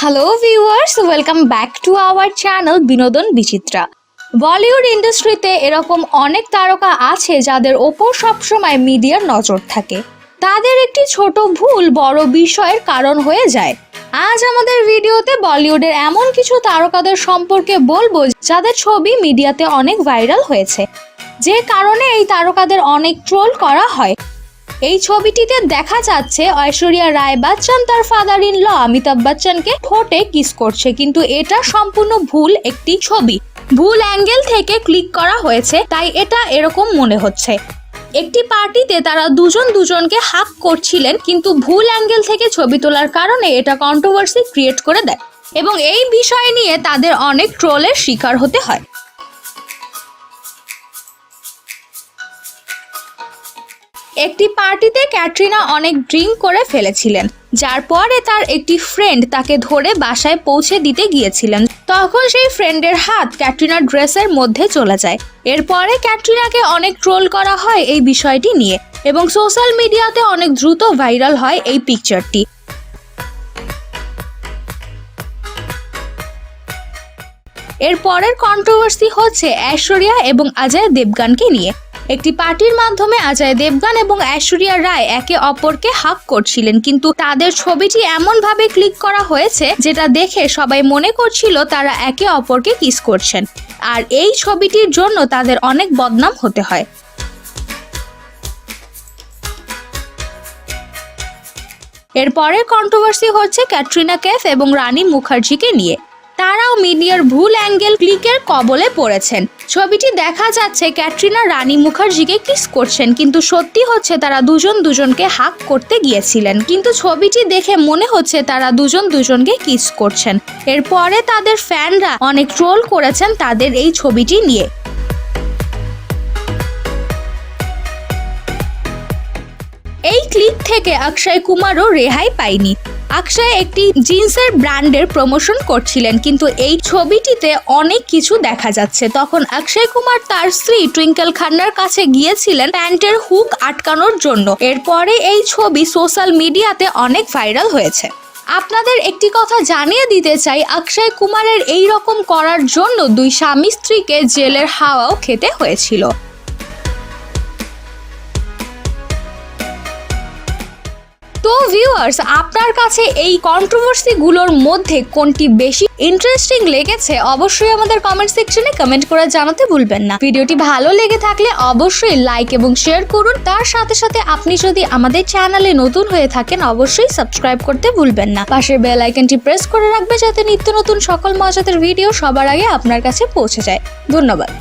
Hello viewers welcome back to our channel Binodon Bichitra Bollywood ইন্ডাস্ট্রিতে এরকম অনেক তারকা আছে যাদের ওপর সবসময় মিডিয়ার নজর থাকে। তাদের একটি ছোট ভুল বড় বিষয়ের কারণ হয়ে যায়। আজ আমাদের ভিডিওতে বলিউডের এমন কিছু তারকাদের সম্পর্কে বলব যাদের ছবি মিডিয়াতে অনেক ভাইরাল হয়েছে। যে কারণে এই তারকাদের অনেক ট্রোল করা হয়। এই ছবিটিতে দেখা যাচ্ছে ঐশ্বরিয়া রায় বচ্চন, তার ফাদার ইন ল অমিতাভ বচ্চনকে ঠোঁটে কিস করছে। কিন্তু এটা সম্পূর্ণ ভুল একটি ছবি। ভুল অ্যাঙ্গেল থেকে ক্লিক করা হয়েছে, তাই এটা এরকম মনে হচ্ছে। একটি পার্টিতে তারা দুজন দুজনকে হাক করছিলেন, কিন্তু ভুল অ্যাঙ্গেল থেকে ছবি তোলার কারণে এটা কন্ট্রোভার্সি ক্রিয়েট করে দেয়। এবং এই বিষয় নিয়ে তাদের অনেক ট্রোলের শিকার হতে হয়। একটি পার্টিতে ক্যাটরিনা অনেক ড্রিঙ্ক করে ফেলেছিলেন, যার পরে তার একটি ফ্রেন্ড তাকে ধরে বাসায় পৌঁছে দিতে গিয়েছিলেন। তখন সেই ফ্রেন্ডের হাত ক্যাটরিনার ড্রেসের মধ্যে চলে যায়। এরপরে ক্যাটরিনাকে অনেক ট্রোল করা হয় এই বিষয়টি নিয়ে এবং সোশ্যাল মিডিয়াতে অনেক দ্রুত ভাইরাল হয় এই পিকচারটি। এর পরের কন্ট্রোভার্সি হচ্ছে ঐশ্বরিয়া এবং অজয় দেবগানকে নিয়ে। একটি পার্টির মাধ্যমে অজয় দেবগান এবং ঐশ্বরিয়া রায় একে অপরকে হাক করছিলেন, কিন্তু তাদের ছবিটি এমনভাবে ক্লিক করা হয়েছে যেটা দেখে সবাই মনে করছিল তারা একে অপরকে কিস করছেন। আর এই ছবিটির জন্য তাদের অনেক বদনাম হতে হয়। এর পরের কন্ট্রোভার্সি হচ্ছে ক্যাটরিনা ক্যাফ এবং রানী মুখার্জিকে নিয়ে। তারাও মিডিয়ার ভুল অ্যাঙ্গেল ক্লিকের কবলে পড়েছেন। ছবিটি দেখা যাচ্ছে ক্যাটরিনা রানী মুখার্জিকে কিস করছেন, কিন্তু সত্যি হচ্ছে তারা দুজন দুজনকে হাক করতে গিয়েছিলেন। কিন্তু ছবিটি দেখে মনে হচ্ছে তারা দুজন দুজনকে কিস করছেন। এরপরে তাদের ফ্যানরা অনেক ট্রোল করেছেন তাদের এই ছবিটি নিয়ে। ক্লিক থেকে অক্ষয় কুমারও রেহাই পায়নি। অক্ষয় একটি জিন্সের ব্র্যান্ডের প্রমোশন করছিলেন, কিন্তু এই ছবিটিতে অনেক কিছু দেখা যাচ্ছে। তখন অক্ষয় কুমার তার স্ত্রী টুইঙ্কেল খান্নার কাছে গিয়েছিলেন প্যান্টের হুক আটকানোর জন্য। এরপরে এই ছবি সোশ্যাল মিডিয়াতে অনেক ভাইরাল হয়েছে। আপনাদের একটি কথা জানিয়ে দিতে চাই, অক্ষয় কুমারের এই রকম করার জন্য দুই স্বামী স্ত্রীকে জেলের হাওয়াও খেতে হয়েছিল। তো ভিউয়ার্স আপনার কাছে এই কন্ট্রোভার্সিগুলোর মধ্যে কোনটি বেশি ইন্টারেস্টিং লেগেছে, অবশ্যই আমাদের কমেন্ট সেকশনে কমেন্ট করে জানাতে ভুলবেন না। ভিডিওটি ভালো লেগে থাকলে অবশ্যই লাইক এবং শেয়ার করুন। তার সাথে সাথে আপনি যদি আমাদের চ্যানেলে নতুন হয়ে থাকেন, অবশ্যই সাবস্ক্রাইব করতে ভুলবেন না। পাশের বেল আইকনটি প্রেস করে রাখবে যাতে নিত্য নতুন সকল মজাদার ভিডিও সবার আগে আপনার কাছে পৌঁছে যায়। ধন্যবাদ।